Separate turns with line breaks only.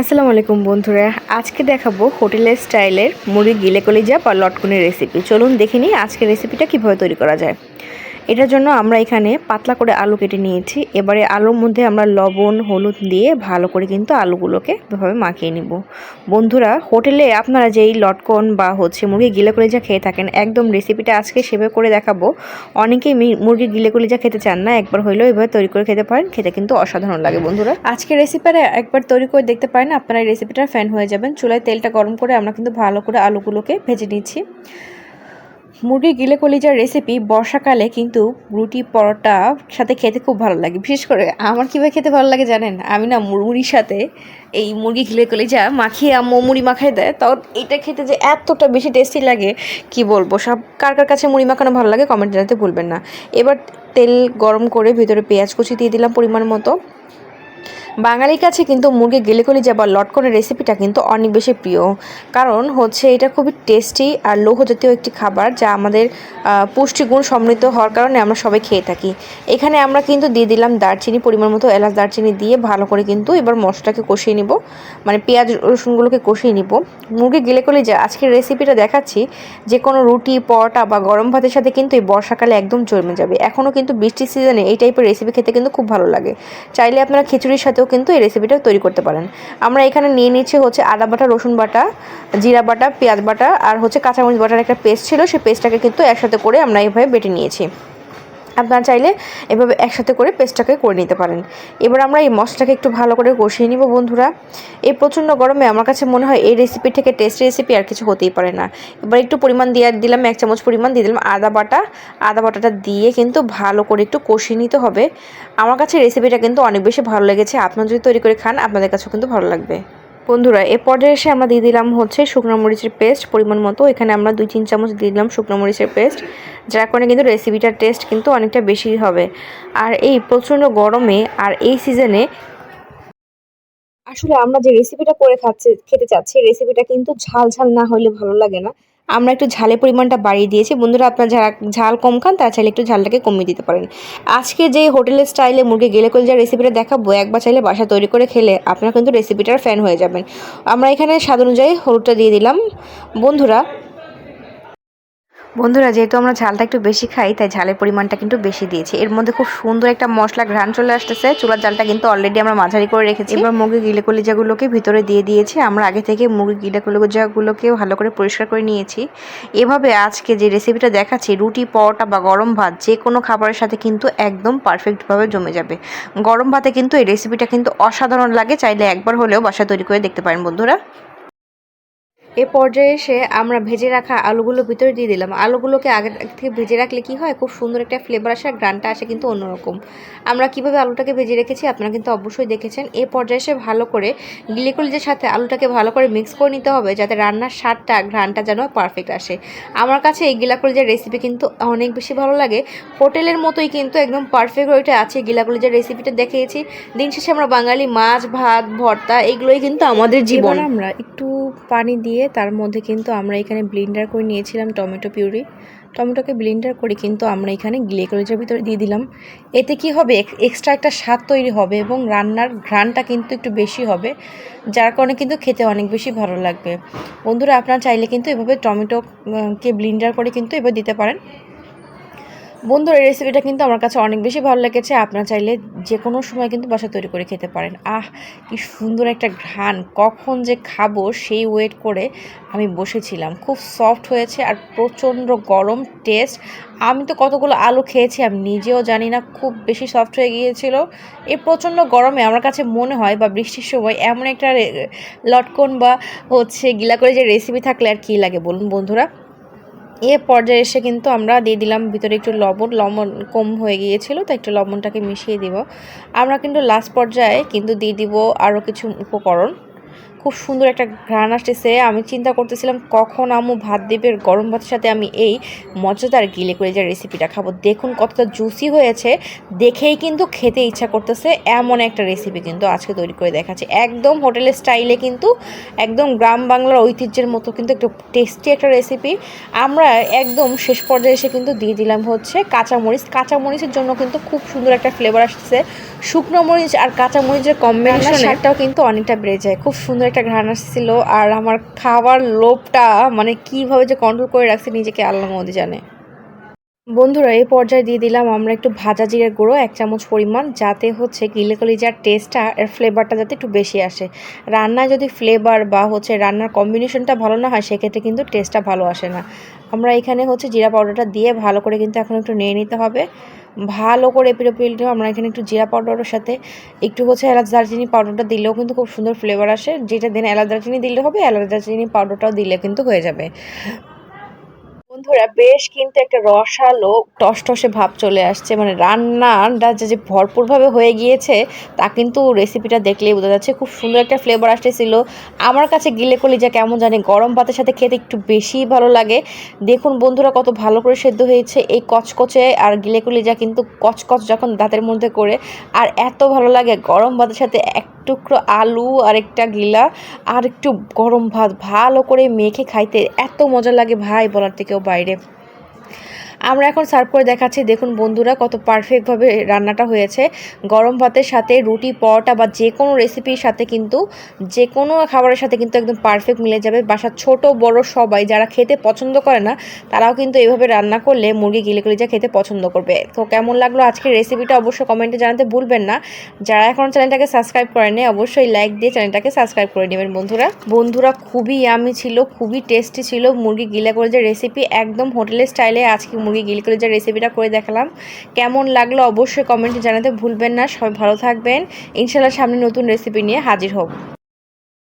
আসসালামু আলাইকুম বন্ধুরা। আজকে দেখাবো হোটেলের স্টাইলের মুড়ি গিলে কলিজা বা লটকনের রেসিপি চলুন দেখে নিই আজকের রেসিপিটা কীভাবে তৈরি করা যায়। এটার জন্য আমরা এখানে পাতলা করে আলু কেটে নিয়েছি। এবারে আলুর মধ্যে আমরা লবণ, হলুদ দিয়ে ভালো করে কিন্তু আলুগুলোকে এভাবে মাখিয়ে নিব। বন্ধুরা, হোটেলে আপনারা যেই লটকন বা হচ্ছে মুরগি গিলে কলিজা খেয়ে থাকেন, একদম রেসিপিটা আজকে সেভাবে করে দেখাবো। অনেকেই মুরগি গিলে কলিজা খেতে চান না, একবার হইলেও এভাবে তৈরি করে খেতে পারেন, খেতে কিন্তু অসাধারণ লাগে বন্ধুরা। আজকে রেসিপিটা একবার তৈরি করে দেখতে পারেন, আপনারা এই রেসিপিটার ফ্যান হয়ে যাবেন। চুলায় তেলটা গরম করে আমরা কিন্তু ভালো করে আলুগুলোকে ভেজে নিচ্ছি। মুরগি গিলে কলিজার রেসিপি বর্ষাকালে কিন্তু রুটি পরোটা সাথে খেতে খুব ভালো লাগে। বিশেষ করে আমার কীভাবে খেতে ভালো লাগে জানেন? আমি না মুড়ির সাথে এই মুরগি গিলে কলিজা মাখিয়ে আম্মু মুড়ি মাখাই দেয়। তাও এটা খেতে যে এতটা বেশি টেস্টি লাগে, কি বলব? সব কার কার কাছে মুড়ি মাখানো ভালো লাগে কমেন্ট জানাতে ভুলবেন না। এবার তেল গরম করে ভিতরে পেঁয়াজ কুচি দিয়ে দিলাম পরিমাণ মতো। বাঙালির কাছে কিন্তু মুরগি গেলে কলিজা বা লটকনের রেসিপিটা কিন্তু অনেক বেশি প্রিয়। কারণ হচ্ছে এটা খুবই টেস্টি আর লৌহ জাতীয় একটি খাবার যা আমাদের পুষ্টিগুণ সমৃদ্ধ হওয়ার কারণে আমরা সবাই খেয়ে থাকি। এখানে আমরা কিন্তু দিয়ে দিলাম দারচিনি, পরিমাণ মতো এলাচ দারচিনি দিয়ে ভালো করে কিন্তু এবার মশলাকে কষিয়ে নিব। মানে পেঁয়াজ, রসুনগুলোকে কষিয়ে নিব। মুরগি গেলে কলিজা আজকের রেসিপিটা দেখাচ্ছি, যে কোনো রুটি, পরোটা বা গরম ভাতের সাথে কিন্তু এই বর্ষাকালে একদম জমে যাবে। এখনও কিন্তু বৃষ্টির সিজনে এই টাইপের রেসিপি খেতে কিন্তু খুব ভালো লাগে। চাইলে আপনারা খিচুড়ির সাথেও কিন্তু এই রেসিপিটা তৈরি করতে পারেন। আমরা এখানে নিয়ে নিচ্ছি হচ্ছে আদা বাটা, রসুন বাটা, জিরা বাটা, পেঁয়াজ বাটা আর হচ্ছে কাঁচামরিচ বাটার একটা পেস্ট ছিল, সেই পেস্টটাকে কিন্তু একসাথে করে আমরা এইভাবে বেটে নিয়েছি। আপনারা চাইলে এভাবে একসাথে করে পেস্টটাকে করে নিতে পারেন। এবার আমরা এই মশলাটাকে একটু ভালো করে কষিয়ে নিব বন্ধুরা। এই প্রচণ্ড গরমে আমার কাছে মনে হয় এই রেসিপি থেকে টেস্ট রেসিপি আর কিছু হতেই পারে না। এবার একটু পরিমাণ দিয়ে দিলাম, এক চামচ পরিমাণ দিয়ে দিলাম আদা বাটা। আদা বাটাটা দিয়ে কিন্তু ভালো করে একটু কষিয়ে নিতে হবে। আমার কাছে রেসিপিটা কিন্তু অনেক বেশি ভালো লেগেছে। আপনারা যদি তৈরি করে খান, আপনাদের কাছেও কিন্তু ভালো লাগবে। বন্ধুরা, এ পর্যায়ে এসে আমরা দিয়ে দিলাম হচ্ছে শুকনো মরিচের পেস্ট পরিমাণ মতো। এখানে আমরা দুই তিন চামচ দিয়ে দিলাম শুকনো মরিচের পেস্ট যার কারণে কিন্তু রেসিপিটার টেস্ট কিন্তু অনেকটা বেশি হবে। আর এই প্রচণ্ড গরমে আর এই সিজনে আসলে আমরা যে রেসিপিটা করে খাচ্ছে, খেতে চাচ্ছি রেসিপিটা কিন্তু ঝাল ঝাল না হলে ভালো লাগে না। আমরা একটু ঝালের পরিমাণটা বাড়িয়ে দিয়েছি। বন্ধুরা, আপনার যারা ঝাল কম খান, তারা চাইলে একটু ঝালটাকে কমিয়ে দিতে পারেন। আজকে যে হোটেলের স্টাইলে মুরগি গেলে যে রেসিপিটা দেখাবো, একবার চাইলে বাসা তৈরি করে খেলে আপনারা কিন্তু রেসিপিটার ফ্যান হয়ে যাবেন। আমরা এখানে স্বাদ অনুযায়ী হলুদটা দিয়ে দিলাম। বন্ধুরা বন্ধুরা, যেহেতু আমরা ঝালটা একটু বেশি খাই, তাই ঝালের পরিমাণটা কিন্তু বেশি দিয়েছি। এর মধ্যে খুব সুন্দর একটা মশলা ঘ্রাণ চলে আসতেছে। চুলার জালটা কিন্তু অলরেডি আমরা মাঝারি করে রেখেছি। এবার মুরগি গিলে কলিজাগুলোকে ভিতরে দিয়ে দিয়েছি। আমরা আগে থেকে মুরগি গিলে কলিজাগুলোকে ভালো করে পরিষ্কার করে নিয়েছি। এভাবে আজকে যে রেসিপিটা দেখাচ্ছি, রুটি, পরোটা বা গরম ভাত, যে কোনো খাবারের সাথে কিন্তু একদম পারফেক্টভাবে জমে যাবে। গরম ভাতে কিন্তু এই রেসিপিটা কিন্তু অসাধারণ লাগে। চাইলে একবার হলেও বাসা তৈরি করে দেখতে পারেন বন্ধুরা। এ পর্যায়ে এসে আমরা ভেজে রাখা আলুগুলো ভিতরে দিয়ে দিলাম। আলুগুলোকে আগে থেকে ভেজে রাখলে কি হয়? খুব সুন্দর একটা ফ্লেভার আসে আর গ্রানটা আসে কিন্তু অন্যরকম। আমরা কীভাবে আলুটাকে ভেজে রেখেছি আপনারা কিন্তু অবশ্যই দেখেছেন। এ পর্যায়ে এসে ভালো করে গিলিকলিজের সাথে আলুটাকে ভালো করে মিক্স করে নিতে হবে যাতে রান্নার স্বাদটা গ্রানটা যেন পারফেক্ট আসে। আমার কাছে এই গিলাকলিজের রেসিপি কিন্তু অনেক বেশি ভালো লাগে। হোটেলের মতোই কিন্তু একদম পারফেক্ট ওইটা আছে। গিলাকলিজের রেসিপিটা দেখিয়েছি দিন শেষে আমরা বাঙালি মাছ ভাত ভর্তা এগুলোই কিন্তু আমাদের জীবন।
আমরা একটু পানি দিয়ে তার মধ্যে কিন্তু আমরা এখানে ব্লেন্ডার করে নিয়েছিলাম টমেটো পিউরি। টমেটোকে ব্লেন্ডার করে কিন্তু আমরা এখানে গিলে কলেজের ভিতরে দিয়ে দিলাম। এতে কি হবে? এক্সট্রা একটা স্বাদ তৈরি হবে এবং রান্নার ঘ্রাণটা কিন্তু একটু বেশি হবে, যার কারণে কিন্তু খেতে অনেক বেশি ভালো লাগবে। বন্ধুরা, আপনারা চাইলে কিন্তু এভাবে টমেটোকে ব্লিন্ডার করে কিন্তু এবার দিতে পারেন। বন্ধুরা, এই রেসিপিটা কিন্তু আমার কাছে অনেক বেশি ভালো লেগেছে। আপনারা চাইলে যে কোনো সময় কিন্তু বাসা তৈরি করে খেতে পারেন। আহ, কি সুন্দর একটা ঘ্রাণ। কখন যে খাব সেই ওয়েট করে আমি বসেছিলাম। খুব সফট হয়েছে আর প্রচণ্ড গরম টেস্ট আমি তো কতগুলো আলু খেয়েছি, আমি নিজেও জানি না, খুব বেশি সফট হয়ে গিয়েছিল। এই প্রচণ্ড গরমে আমার কাছে মনে হয় বা বৃষ্টির সময় এমন একটা লটকন বা হচ্ছে গিলা করে যে রেসিপি থাকলে আর কী লাগে? বলুন বন্ধুরা। এ পর্যায়ে এসে কিন্তু আমরা দিয়ে দিলাম ভিতরে একটু লবণ লবণ কম হয়ে গিয়েছিল তো একটু লবণটাকে মিশিয়ে দিব। আমরা কিন্তু লাস্ট পর্যায়ে কিন্তু দিয়ে দিব আরও কিছু উপকরণ। খুব সুন্দর একটা ঘ্রাণ আসতেছে। আমি চিন্তা করতেছিলাম কখন আমু ভাত দেবে গরম ভাতের সাথে আমি এই মজাদার গিলে করে যে রেসিপিটা খাব। দেখুন কতটা জুসি হয়েছে দেখেই কিন্তু খেতে ইচ্ছা করতেছে। এমন একটা রেসিপি কিন্তু আজকে তৈরি করে দেখাচ্ছে। একদম হোটেলের স্টাইলে কিন্তু একদম গ্রাম বাংলার ঐতিহ্যের মতো কিন্তু একটু টেস্টি একটা রেসিপি আমরা একদম শেষ পর্যায়ে এসে কিন্তু দিয়ে দিলাম হচ্ছে কাঁচামরিচ। কাঁচামরিচের জন্য কিন্তু খুব সুন্দর একটা ফ্লেভার আসছে শুকনো মরিচ আর কাঁচামরিচের কম্বিনেশন স্বাদটাও কিন্তু অনেকটা বেড়ে যায়। খুব
সুন্দর একটা ঘ্রাণ আসছিল আর আমার খাওয়ার লোভটা মানে কীভাবে যে কন্ট্রোল করে রাখছে নিজেকে আল্লাহ মোদি জানে। বন্ধুরা, এই পর্যায়ে দিয়ে দিলাম আমরা একটু ভাজা জিরের গুঁড়ো, এক চামচ পরিমাণ, যাতে হচ্ছে গিলে কলিজার টেস্টটা এর ফ্লেভারটা যাতে একটু বেশি আসে। রান্নায় যদি ফ্লেভার বা হচ্ছে রান্নার কম্বিনেশনটা ভালো না হয়, সেক্ষেত্রে কিন্তু টেস্টটা ভালো আসে না। আমরা এখানে হচ্ছে জিরা পাউডারটা দিয়ে ভালো করে কিন্তু এখন একটু নিয়ে নিতে হবে। ভালো করে এপিটো পিলটো আমরা এখানে একটু জিরা পাউডারের সাথে একটু হচ্ছে এলাচ দারচিনি পাউডারটা দিলেও কিন্তু খুব সুন্দর ফ্লেভার আসে। যেটা দিন এলাচ দারচিনি দিলে হবে, এলাচ দারচিনি পাউডারটাও দিলে কিন্তু হয়ে যাবে। বন্ধুরা বেশ কিন্তু একটা রসালো, টসটসে ভাব চলে আসছে। মানে রান্নাটা যে যে ভরপুরভাবে হয়ে গিয়েছে, তা কিন্তু রেসিপিটা দেখলেই বোঝা যাচ্ছে। খুব সুন্দর একটা ফ্লেভার আসতেছিল। আমার কাছে গিলে কলিজা কেমন জানি গরম ভাতের সাথে খেতে একটু বেশিই ভালো লাগে। দেখুন বন্ধুরা, কত ভালো করে সেদ্ধ হয়েছে এই কচকচে আর গিলে কলিজা কিন্তু কচকচ যখন দাঁতের মধ্যে করে, আর এত ভালো লাগে গরম ভাতের সাথে এক টুকরো আলু আর একটা গিলা, আর একটু গরম ভাত, ভালো করে মেখে খাইতে এত মজা লাগে ভাই বলার থেকেও বাইরে। আমরা এখন সার্ভ করে দেখাচ্ছি, দেখুন বন্ধুরা কত পারফেক্টভাবে রান্নাটা হয়েছে। গরম ভাতের সাথে রুটি, পরোটা বা যে কোনো রেসিপির সাথে কিন্তু, যে কোনো খাবারের সাথে কিন্তু একদম পারফেক্ট মিলে যাবে। বাসার ছোট, বড় সবাই যারা খেতে পছন্দ করে না, তারাও কিন্তু এইভাবে রান্না করলে মুরগি গিলে কলিজা খেতে পছন্দ করবে। তো কেমন লাগল আজকের রেসিপিটা অবশ্যই কমেন্টে জানাতে ভুলবেন না। যারা এখন চ্যানেলটাকে সাবস্ক্রাইব করেনি অবশ্যই লাইক দিয়ে চ্যানেলটাকে সাবস্ক্রাইব করে নেবেন বন্ধুরা। বন্ধুরা খুবই ইয়ামি ছিল, খুবই টেস্টি ছিল। মুরগি গিলা কলিজার রেসিপি একদম হোটেলের স্টাইলে আজকে মুরগি গিল কলিজার রেসিপিটা করে দেখালাম। কেমন লাগল অবশ্যই কমেন্টে জানাতে ভুলবেন না। সবাই ভালো থাকবেন। ইনশাল্লাহ সামনে নতুন রেসিপি নিয়ে হাজির হব।